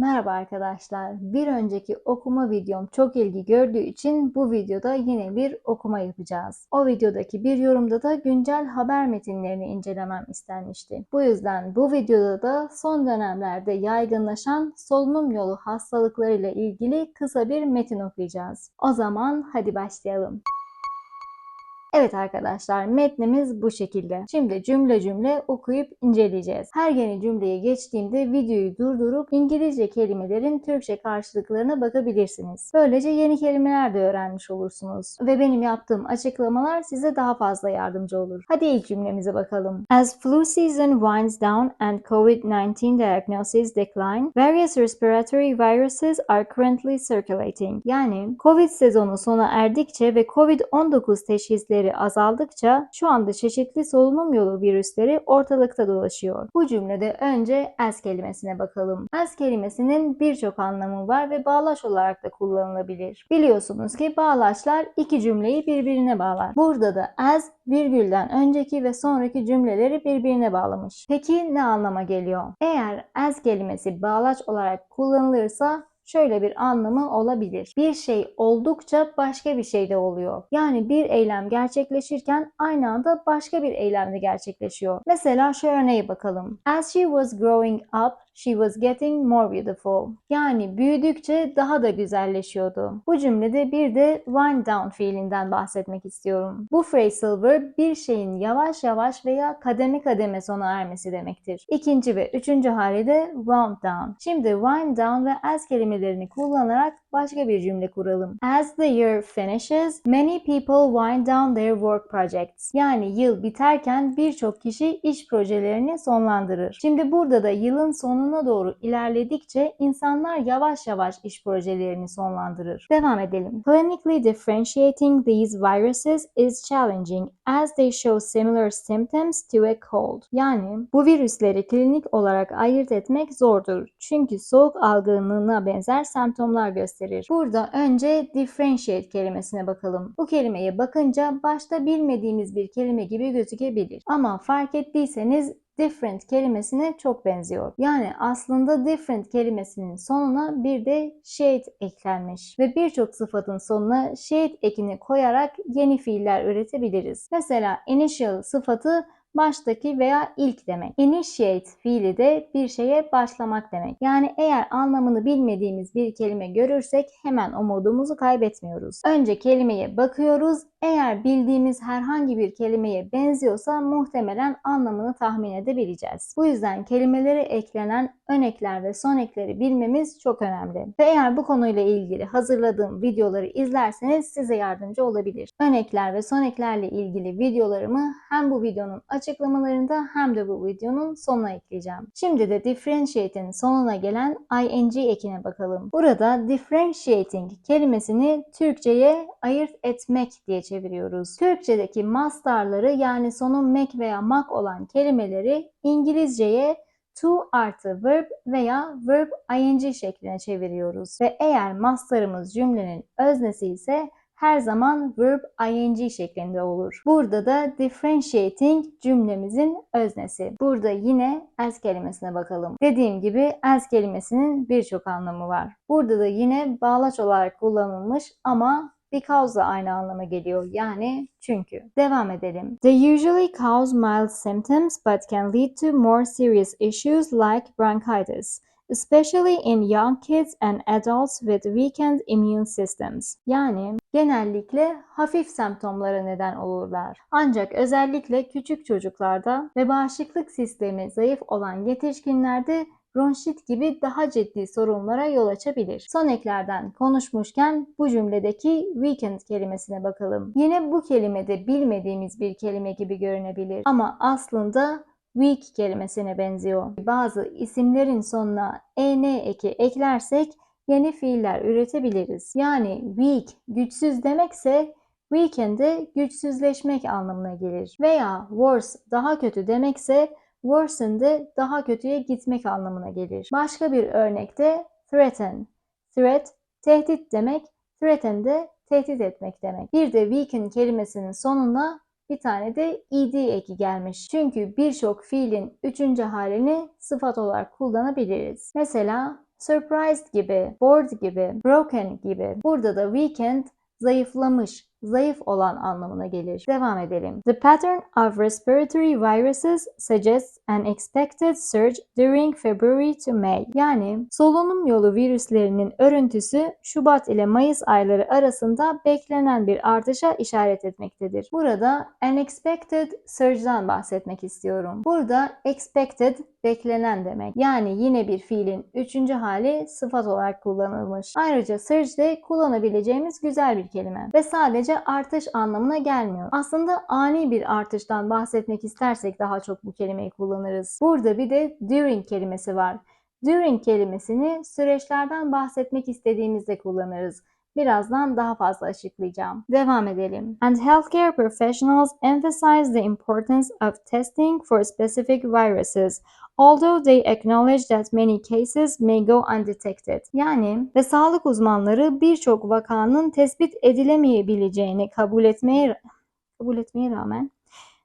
Merhaba arkadaşlar. Bir önceki okuma videom çok ilgi gördüğü için bu videoda yine bir okuma yapacağız. O videodaki bir yorumda da güncel haber metinlerini incelemem istenmişti. Bu yüzden bu videoda da son dönemlerde yaygınlaşan solunum yolu hastalıklarıyla ilgili kısa bir metin okuyacağız. O zaman hadi başlayalım. Evet arkadaşlar metnimiz bu şekilde. Şimdi cümle cümle okuyup inceleyeceğiz. Her yeni cümleye geçtiğimde videoyu durdurup İngilizce kelimelerin Türkçe karşılıklarına bakabilirsiniz. Böylece yeni kelimeler de öğrenmiş olursunuz. Ve benim yaptığım açıklamalar size daha fazla yardımcı olur. Hadi ilk cümlemize bakalım. As flu season winds down and COVID-19 diagnoses decline, various respiratory viruses are currently circulating. Yani COVID sezonu sona erdikçe ve COVID-19 teşhisleri azaldıkça şu anda çeşitli solunum yolu virüsleri ortalıkta dolaşıyor. Bu cümlede önce as kelimesine bakalım. As kelimesinin birçok anlamı var ve bağlaç olarak da kullanılabilir. Biliyorsunuz ki bağlaçlar iki cümleyi birbirine bağlar. Burada da as virgülden önceki ve sonraki cümleleri birbirine bağlamış. Peki ne anlama geliyor? Eğer as kelimesi bağlaç olarak kullanılırsa şöyle bir anlamı olabilir. Bir şey oldukça başka bir şey de oluyor. Yani bir eylem gerçekleşirken aynı anda başka bir eylem de gerçekleşiyor. Mesela şu örneğe bakalım. As she was growing up, she was getting more beautiful. Yani büyüdükçe daha da güzelleşiyordu. Bu cümlede bir de wind down fiilinden bahsetmek istiyorum. Bu phrasal verb bir şeyin yavaş yavaş veya kademe kademe sona ermesi demektir. İkinci ve üçüncü hali de wound down. Şimdi wind down ve as kelimelerini kullanarak başka bir cümle kuralım. As the year finishes, many people wind down their work projects. Yani yıl biterken birçok kişi iş projelerini sonlandırır. Şimdi burada da yılın sonuna doğru ilerledikçe insanlar yavaş yavaş iş projelerini sonlandırır. Devam edelim. Clinically differentiating these viruses is challenging as they show similar symptoms to a cold. Yani bu virüsleri klinik olarak ayırt etmek zordur. Çünkü soğuk algınlığına benzer semptomlar gösterir. Burada önce differentiate kelimesine bakalım. Bu kelimeye bakınca başta bilmediğimiz bir kelime gibi gözükebilir. Ama fark ettiyseniz different kelimesine çok benziyor. Yani aslında different kelimesinin sonuna bir de shade eklenmiş ve birçok sıfatın sonuna shade ekini koyarak yeni fiiller üretebiliriz. Mesela initial sıfatı baştaki veya ilk demek. Initiate fiili de bir şeye başlamak demek. Yani eğer anlamını bilmediğimiz bir kelime görürsek hemen umudumuzu kaybetmiyoruz. Önce kelimeye bakıyoruz. Eğer bildiğimiz herhangi bir kelimeye benziyorsa muhtemelen anlamını tahmin edebileceğiz. Bu yüzden kelimelere eklenen ön ekler ve son ekleri bilmemiz çok önemli. Ve eğer bu konuyla ilgili hazırladığım videoları izlerseniz size yardımcı olabilir. Ön ekler ve son eklerle ilgili videolarımı hem bu videonun açıklamalarında hem de bu videonun sonuna ekleyeceğim. Şimdi de differentiate'in sonuna gelen ing ekine bakalım. Burada differentiating kelimesini Türkçe'ye ayırt etmek diye çeviriyoruz. Türkçedeki mastarları yani sonu mek veya mak olan kelimeleri İngilizceye to artı verb veya verb ing şekline çeviriyoruz. Ve eğer mastarımız cümlenin öznesi ise her zaman verb ing şeklinde olur. Burada da differentiating cümlemizin öznesi. Burada yine as kelimesine bakalım. Dediğim gibi as kelimesinin birçok anlamı var. Burada da yine bağlaç olarak kullanılmış ama because da aynı anlama geliyor. Yani çünkü. Devam edelim. They usually cause mild symptoms but can lead to more serious issues like bronchitis especially in young kids and adults with weakened immune systems. Yani genellikle hafif semptomlara neden olurlar. Ancak özellikle küçük çocuklarda ve bağışıklık sistemi zayıf olan yetişkinlerde bronşit gibi daha ciddi sorunlara yol açabilir. Son eklerden konuşmuşken bu cümledeki weekend kelimesine bakalım. Yine bu kelimede bilmediğimiz bir kelime gibi görünebilir ama aslında weak kelimesine benziyor. Bazı isimlerin sonuna en eki eklersek yeni fiiller üretebiliriz. Yani weak güçsüz demekse weaken de güçsüzleşmek anlamına gelir. Veya worse daha kötü demekse worsen daha kötüye gitmek anlamına gelir. Başka bir örnekte threaten. Threat tehdit demek, threaten de tehdit etmek demek. Bir de weaken kelimesinin sonuna bir tane de ed eki gelmiş. Çünkü birçok fiilin üçüncü halini sıfat olarak kullanabiliriz. Mesela surprised gibi, bored gibi, broken gibi. Burada da weakened zayıflamış, zayıf olan anlamına gelir. Devam edelim. The pattern of respiratory viruses suggests an expected surge during February to May. Yani solunum yolu virüslerinin örüntüsü Şubat ile Mayıs ayları arasında beklenen bir artışa işaret etmektedir. Burada unexpected surge'dan bahsetmek istiyorum. Burada expected beklenen demek. Yani yine bir fiilin üçüncü hali sıfat olarak kullanılmış. Ayrıca surge de kullanabileceğimiz güzel bir kelime ve sadece artış anlamına gelmiyor. Aslında ani bir artıştan bahsetmek istersek daha çok bu kelimeyi kullanırız. Burada bir de during kelimesi var. During kelimesini süreçlerden bahsetmek istediğimizde kullanırız. Birazdan daha fazla açıklayacağım. Devam edelim. And healthcare professionals emphasize the importance of testing for specific viruses, although they acknowledge that many cases may go undetected. Yani ve sağlık uzmanları birçok vakanın tespit edilemeyebileceğini kabul etmeye kabul etmeye rağmen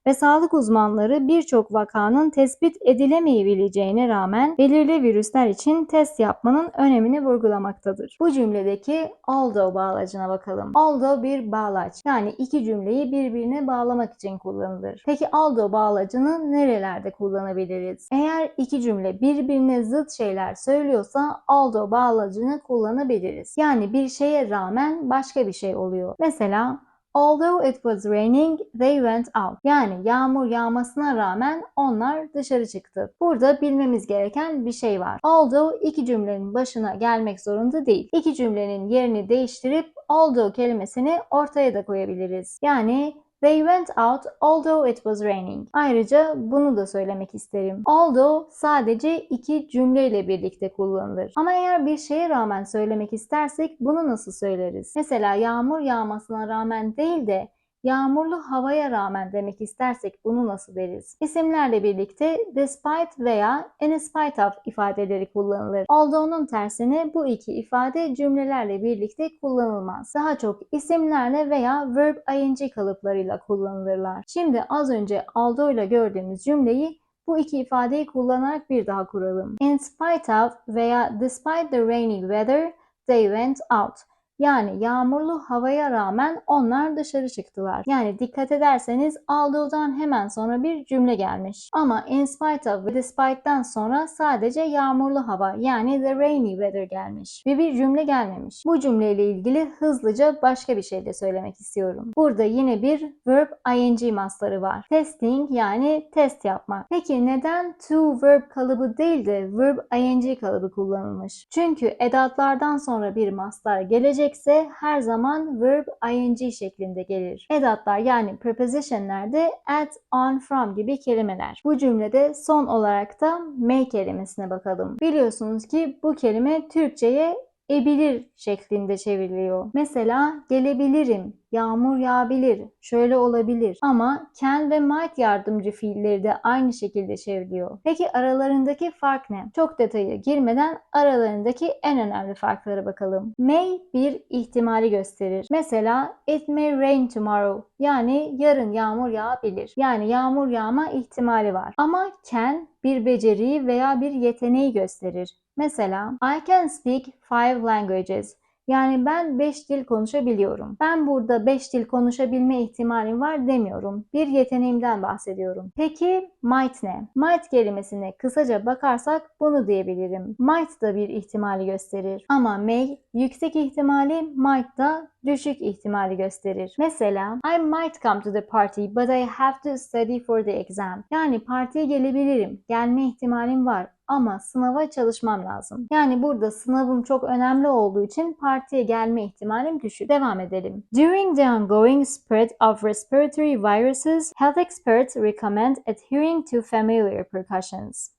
ve sağlık uzmanları birçok vakanın tespit edilemeyebileceğine rağmen belirli virüsler için test yapmanın önemini vurgulamaktadır. Bu cümledeki although bağlacına bakalım. Although bir bağlaç. Yani iki cümleyi birbirine bağlamak için kullanılır. Peki although bağlacını nerelerde kullanabiliriz? Eğer iki cümle birbirine zıt şeyler söylüyorsa although bağlacını kullanabiliriz. Yani bir şeye rağmen başka bir şey oluyor. Mesela Although it was raining, they went out. Yani yağmur yağmasına rağmen onlar dışarı çıktı. Burada bilmemiz gereken bir şey var. Although iki cümlenin başına gelmek zorunda değil. İki cümlenin yerini değiştirip although kelimesini ortaya da koyabiliriz. Yani They went out although it was raining. Ayrıca bunu da söylemek isterim. Although sadece iki cümleyle birlikte kullanılır. Ama eğer bir şeye rağmen söylemek istersek bunu nasıl söyleriz? Mesela yağmur yağmasına rağmen değil de yağmurlu havaya rağmen demek istersek bunu nasıl deriz? İsimlerle birlikte despite veya in spite of ifadeleri kullanılır. Although'un tersine bu iki ifade cümlelerle birlikte kullanılmaz. Daha çok isimlerle veya verb ing kalıplarıyla kullanılırlar. Şimdi az önce although ile gördüğümüz cümleyi bu iki ifadeyi kullanarak bir daha kuralım. In spite of veya despite the rainy weather, they went out. Yani yağmurlu havaya rağmen onlar dışarı çıktılar. Yani dikkat ederseniz although'dan hemen sonra bir cümle gelmiş. Ama in spite of ve despite'den sonra sadece yağmurlu hava yani the rainy weather gelmiş. Ve bir cümle gelmemiş. Bu cümleyle ilgili hızlıca başka bir şey de söylemek istiyorum. Burada yine bir verb ing mastarı var. Testing yani test yapmak. Peki neden to verb kalıbı değil de verb ing kalıbı kullanılmış? Çünkü edatlardan sonra bir mastar gelecek gelecekse her zaman verb ing şeklinde gelir. Edatlar yani prepositionlerde at, on, from gibi kelimeler. Bu cümlede son olarak da may kelimesine bakalım. Biliyorsunuz ki bu kelime Türkçe'ye ebilir şeklinde çevriliyor. Mesela gelebilirim, yağmur yağabilir, şöyle olabilir. Ama can ve might yardımcı fiilleri de aynı şekilde çevriliyor. Peki aralarındaki fark ne? Çok detaya girmeden aralarındaki en önemli farklara bakalım. May bir ihtimali gösterir. Mesela it may rain tomorrow. Yani yarın yağmur yağabilir. Yani yağmur yağma ihtimali var. Ama can bir beceriyi veya bir yeteneği gösterir. Mesela I can speak five languages. Yani ben 5 dil konuşabiliyorum. Ben burada 5 dil konuşabilme ihtimalim var demiyorum. Bir yeteneğimden bahsediyorum. Peki might ne? Might kelimesine kısaca bakarsak bunu diyebilirim. Might da bir ihtimali gösterir. Ama may yüksek ihtimali, might da düşük ihtimali gösterir. Mesela I might come to the party but I have to study for the exam. Yani partiye gelebilirim. Gelme ihtimalim var ama sınava çalışmam lazım. Yani burada sınavım çok önemli olduğu için partiye gelme ihtimalim düşük. Devam edelim. During the ongoing spread of respiratory viruses, health experts recommend adhering to familiar precautions.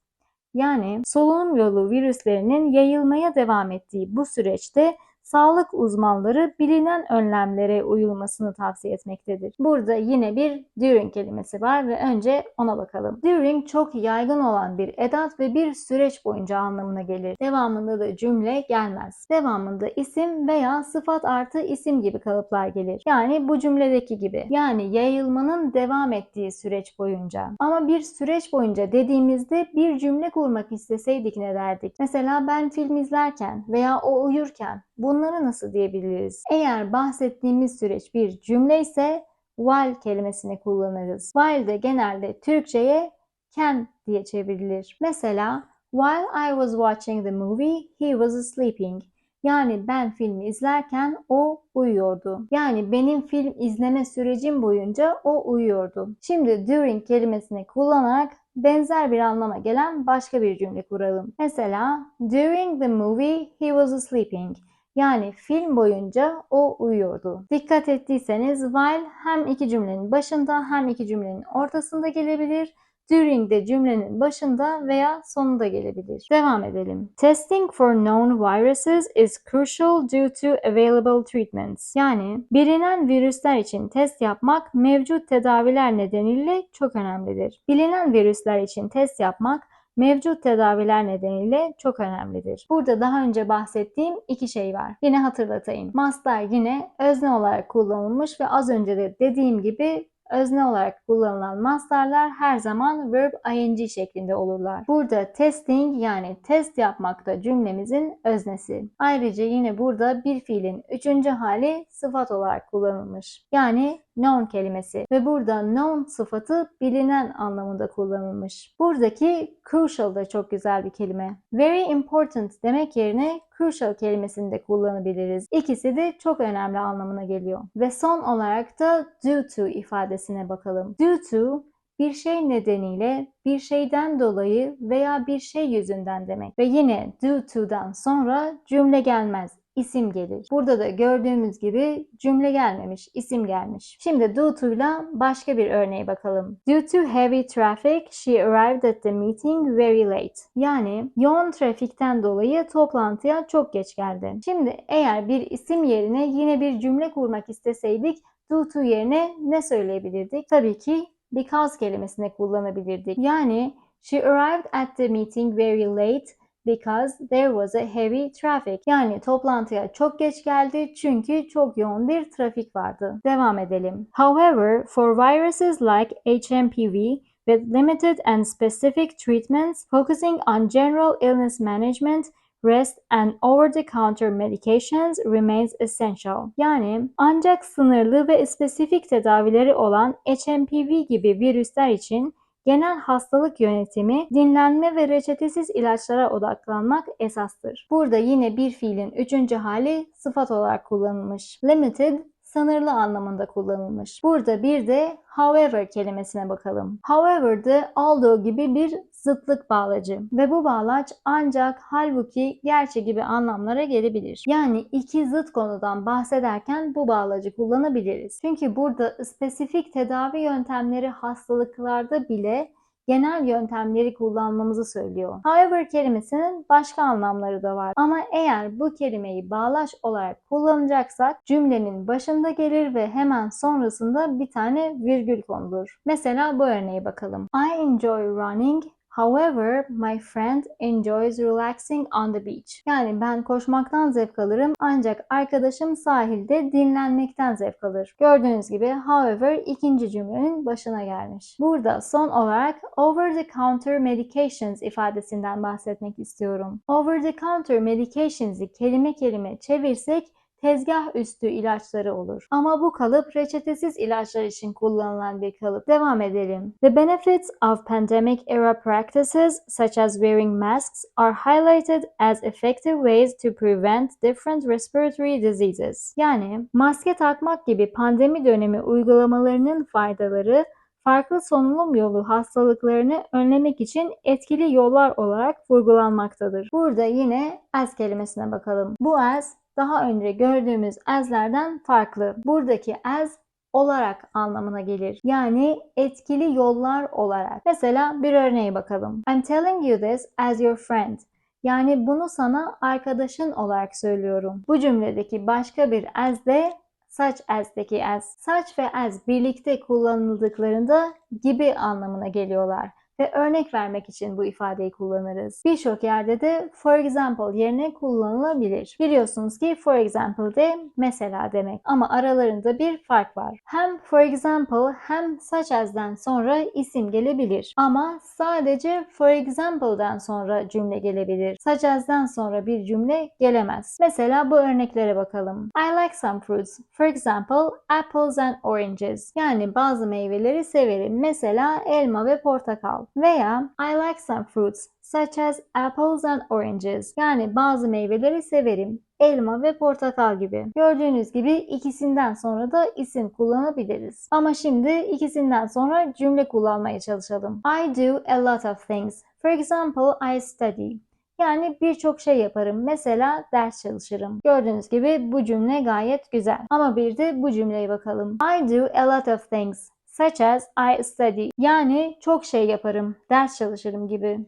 Yani solunum yolu virüslerinin yayılmaya devam ettiği bu süreçte sağlık uzmanları bilinen önlemlere uyulmasını tavsiye etmektedir. Burada yine bir during kelimesi var ve önce ona bakalım. During çok yaygın olan bir edat ve bir süreç boyunca anlamına gelir. Devamında da cümle gelmez. Devamında isim veya sıfat artı isim gibi kalıplar gelir. Yani bu cümledeki gibi. Yani yayılmanın devam ettiği süreç boyunca. Ama bir süreç boyunca dediğimizde bir cümle kurmak isteseydik ne derdik? Mesela ben film izlerken veya o uyurken bunları nasıl diyebiliriz? Eğer bahsettiğimiz süreç bir cümle ise while kelimesini kullanırız. While de genelde Türkçe'ye can diye çevrilir. Mesela while I was watching the movie, he was sleeping. Yani ben filmi izlerken o uyuyordu. Yani benim film izleme sürecim boyunca o uyuyordu. Şimdi during kelimesini kullanarak benzer bir anlama gelen başka bir cümle kuralım. Mesela during the movie he was sleeping. Yani film boyunca o uyuyordu. Dikkat ettiyseniz while hem iki cümlenin başında hem iki cümlenin ortasında gelebilir. During de cümlenin başında veya sonunda gelebilir. Devam edelim. Testing for known viruses is crucial due to available treatments. Yani bilinen virüsler için test yapmak mevcut tedaviler nedeniyle çok önemlidir. Bilinen virüsler için test yapmak mevcut tedaviler nedeniyle çok önemlidir. Burada daha önce bahsettiğim iki şey var. Yine hatırlatayım. Mastar yine özne olarak kullanılmış ve az önce de dediğim gibi özne olarak kullanılan mastarlar her zaman verb ing şeklinde olurlar. Burada testing yani test yapmak da cümlemizin öznesi. Ayrıca yine burada bir fiilin üçüncü hali sıfat olarak kullanılmış. Yani known kelimesi ve burada known sıfatı bilinen anlamında kullanılmış. Buradaki crucial da çok güzel bir kelime. Very important demek yerine crucial kelimesini de kullanabiliriz. İkisi de çok önemli anlamına geliyor. Ve son olarak da due to ifadesine bakalım. Due to bir şey nedeniyle, bir şeyden dolayı veya bir şey yüzünden demek. Ve yine due to'dan sonra cümle gelmez isim gelir. Burada da gördüğümüz gibi cümle gelmemiş, isim gelmiş. Şimdi due to ile başka bir örneğe bakalım. Due to heavy traffic, she arrived at the meeting very late. Yani yoğun trafikten dolayı toplantıya çok geç geldi. Şimdi eğer bir isim yerine yine bir cümle kurmak isteseydik due to yerine ne söyleyebilirdik? Tabii ki because kelimesini kullanabilirdik. Yani she arrived at the meeting very late because there was a heavy traffic. Yani toplantıya çok geç geldi çünkü çok yoğun bir trafik vardı. Devam edelim. However, for viruses like HMPV, with limited and specific treatments focusing on general illness management, rest and over-the-counter medications remains essential. Yani ancak sınırlı ve spesifik tedavileri olan HMPV gibi virüsler için genel hastalık yönetimi, dinlenme ve reçetesiz ilaçlara odaklanmak esastır. Burada yine bir fiilin üçüncü hali sıfat olarak kullanılmış. Limited sınırlı anlamında kullanılmış. Burada bir de however kelimesine bakalım. However de although gibi bir zıtlık bağlacı ve bu bağlaç ancak halbuki gerçi gibi anlamlara gelebilir. Yani iki zıt konudan bahsederken bu bağlacı kullanabiliriz. Çünkü burada spesifik tedavi yöntemleri hastalıklarda bile genel yöntemleri kullanmamızı söylüyor. However kelimesinin başka anlamları da var. Ama eğer bu kelimeyi bağlaç olarak kullanacaksak cümlenin başında gelir ve hemen sonrasında bir tane virgül konulur. Mesela bu örneğe bakalım. I enjoy running However, my friend enjoys relaxing on the beach. Yani ben koşmaktan zevk alırım ancak arkadaşım sahilde dinlenmekten zevk alır. Gördüğünüz gibi however ikinci cümlenin başına gelmiş. Burada son olarak over the counter medications ifadesinden bahsetmek istiyorum. Over the counter medications'i kelime kelime çevirsek tezgah üstü ilaçları olur. Ama bu kalıp reçetesiz ilaçlar için kullanılan bir kalıp. Devam edelim. The benefits of pandemic era practices such as wearing masks are highlighted as effective ways to prevent different respiratory diseases. Yani maske takmak gibi pandemi dönemi uygulamalarının faydaları farklı solunum yolu hastalıklarını önlemek için etkili yollar olarak vurgulanmaktadır. Burada yine as kelimesine bakalım. Bu as daha önce gördüğümüz as'lerden farklı. Buradaki as olarak anlamına gelir. Yani etkili yollar olarak. Mesela bir örneğe bakalım. I'm telling you this as your friend. Yani bunu sana arkadaşın olarak söylüyorum. Bu cümledeki başka bir as de such as'teki as. Such ve as birlikte kullanıldıklarında gibi anlamına geliyorlar ve örnek vermek için bu ifadeyi kullanırız. Birçok yerde de for example yerine kullanılabilir. Biliyorsunuz ki for example de mesela demek ama aralarında bir fark var. Hem for example hem such as'den sonra isim gelebilir ama sadece for example'dan sonra cümle gelebilir. Such as'den sonra bir cümle gelemez. Mesela bu örneklere bakalım. I like some fruits. For example, apples and oranges. Yani bazı meyveleri severim. Mesela elma ve portakal. Veya I like some fruits such as apples and oranges. Yani bazı meyveleri severim. Elma ve portakal gibi. Gördüğünüz gibi ikisinden sonra da isim kullanabiliriz. Ama şimdi ikisinden sonra cümle kullanmaya çalışalım. I do a lot of things. For example, I study. Yani birçok şey yaparım. Mesela ders çalışırım. Gördüğünüz gibi bu cümle gayet güzel. Ama bir de bu cümleye bakalım. I do a lot of things such as I study. Yani çok şey yaparım, ders çalışırım gibi.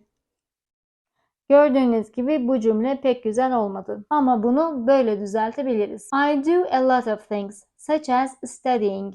Gördüğünüz gibi bu cümle pek güzel olmadı. Ama bunu böyle düzeltebiliriz. I do a lot of things such as studying.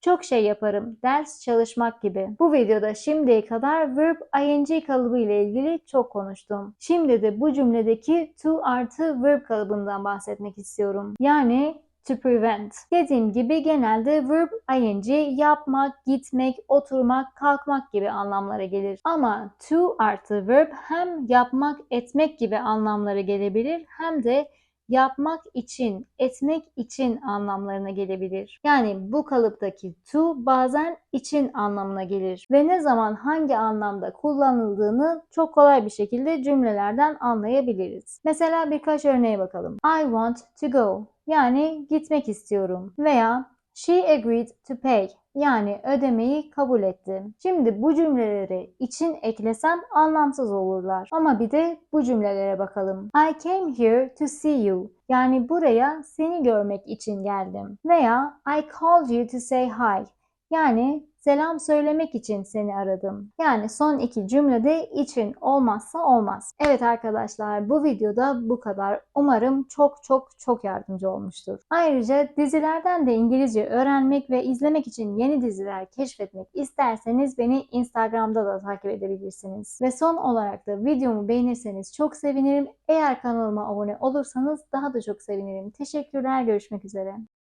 Çok şey yaparım, ders çalışmak gibi. Bu videoda şimdiye kadar verb ing kalıbı ile ilgili çok konuştum. Şimdi de bu cümledeki to artı verb kalıbından bahsetmek istiyorum. Yani to prevent. Dediğim gibi genelde verb ing yapmak, gitmek, oturmak, kalkmak gibi anlamlara gelir. Ama to artı verb hem yapmak, etmek gibi anlamlara gelebilir hem de yapmak için, etmek için anlamlarına gelebilir. Yani bu kalıptaki to bazen için anlamına gelir ve ne zaman hangi anlamda kullanıldığını çok kolay bir şekilde cümlelerden anlayabiliriz. Mesela birkaç örneğe bakalım. I want to go yani gitmek istiyorum veya she agreed to pay yani ödemeyi kabul etti. Şimdi bu cümleleri için eklesem anlamsız olurlar. Ama bir de bu cümlelere bakalım. I came here to see you. Yani buraya seni görmek için geldim. Veya I called you to say hi. Yani selam söylemek için seni aradım. Yani son iki cümlede için olmazsa olmaz. Evet arkadaşlar bu videoda bu kadar. Umarım çok çok çok yardımcı olmuştur. Ayrıca dizilerden de İngilizce öğrenmek ve izlemek için yeni diziler keşfetmek isterseniz beni Instagram'da da takip edebilirsiniz. Ve son olarak da videomu beğenirseniz çok sevinirim. Eğer kanalıma abone olursanız daha da çok sevinirim. Teşekkürler. Görüşmek üzere.